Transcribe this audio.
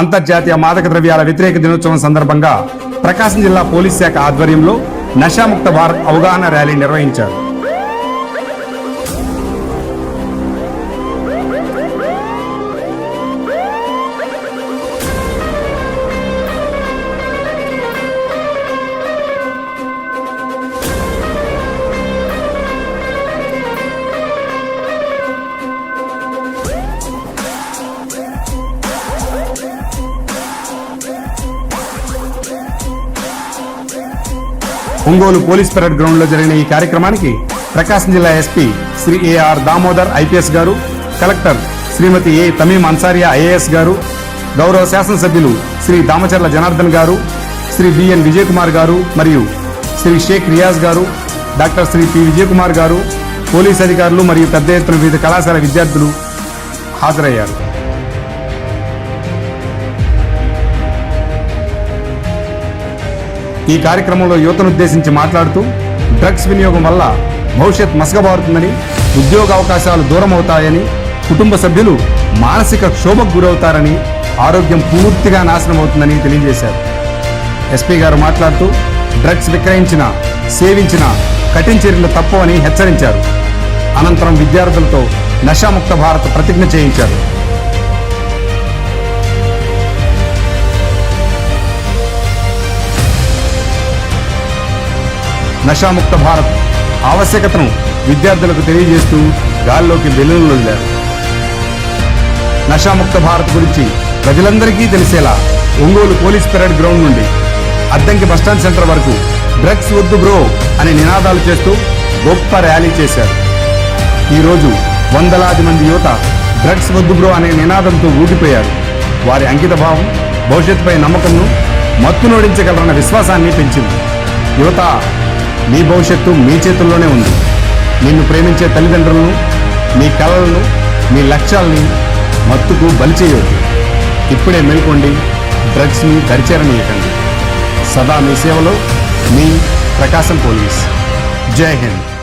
అంతర్జాతీయ మాదక ద్రవ్యాల వ్యతిరేక దినోత్సవం సందర్భంగా ప్రకాశం జిల్లా పోలీస్ శాఖ ఆధ్వర్యంలో నషాముక్త భారత్ అవగాహన ర్యాలీ నిర్వహించారు. ఒంగోలు పోలీస్ పెరేడ్ గ్రౌండ్లో జరిగిన ఈ కార్యక్రమానికి ప్రకాశం జిల్లా SP Shri AR Damodar IPS గారు collector Shrimati A Tameem Ansariya IAS గారు గౌరవ శాసనసభ్యులు శ్రీ దామచర్ల జనార్దన్ గారు శ్రీ బిఎన్ విజయకుమార్ గారు మరియు శ్రీ షేక్ రియాజ్ గారు డాక్టర్ శ్రీ పి విజయకుమార్ గారు పోలీస్ అధికారులు మరియు పెద్ద ఎత్తున వివిధ కళాశాల విద్యార్థులు హాజరయ్యారు. ఈ కార్యక్రమంలో యువతను ఉద్దేశించి మాట్లాడుతూ డ్రగ్స్ వినియోగం వల్ల భవిష్యత్ మసగబారుతుందని ఉద్యోగ అవకాశాలు దూరం అవుతాయని కుటుంబ సభ్యులు మానసిక క్షోభకు గురవుతారని ఆరోగ్యం పూర్తిగా నాశనం అవుతుందని తెలియజేశారు. ఎస్పీ గారు మాట్లాడుతూ డ్రగ్స్ విక్రయించిన సేవించిన కఠిన చర్యలు తప్పవని హెచ్చరించారు. అనంతరం విద్యార్థులతో నషాముక్త భారత్ ప్రతిజ్ఞ చేయించారు. నషాముక్త భారత్ ఆవశ్యకతను విద్యార్థులకు తెలియజేస్తూ గాల్లోకి బెలూన్లు వదిలారు. నషాముక్త భారత్ గురించి ప్రజలందరికీ తెలిసేలా ఒంగోలు పోలీస్ పెరేడ్ గ్రౌండ్ నుండి అద్దంకి బస్టాండ్ సెంటర్ వరకు డ్రగ్స్ వద్దు బ్రో అనే నినాదాలు చేస్తూ గొప్ప ర్యాలీ చేశారు. ఈరోజు వందలాది మంది యువత డ్రగ్స్ వద్దు బ్రో అనే నినాదంతో ఊగిపోయారు. వారి అంకిత భావం భవిష్యత్తుపై నమ్మకంను మత్తునోడించగలరన్న విశ్వాసాన్ని పెంచింది. యువత మీ భవిష్యత్తు మీ చేతుల్లోనే ఉంది. నిన్ను ప్రేమించే తల్లిదండ్రులను మీ కలలను మీ లక్ష్యాలని మత్తుకు బలి చేయవద్దు ఇప్పుడే మేల్కొండి డ్రగ్స్ని దరిచేరనీయకండి. సదా మీ సేవలో మీ ప్రకాశం పోలీస్. జై హింద్.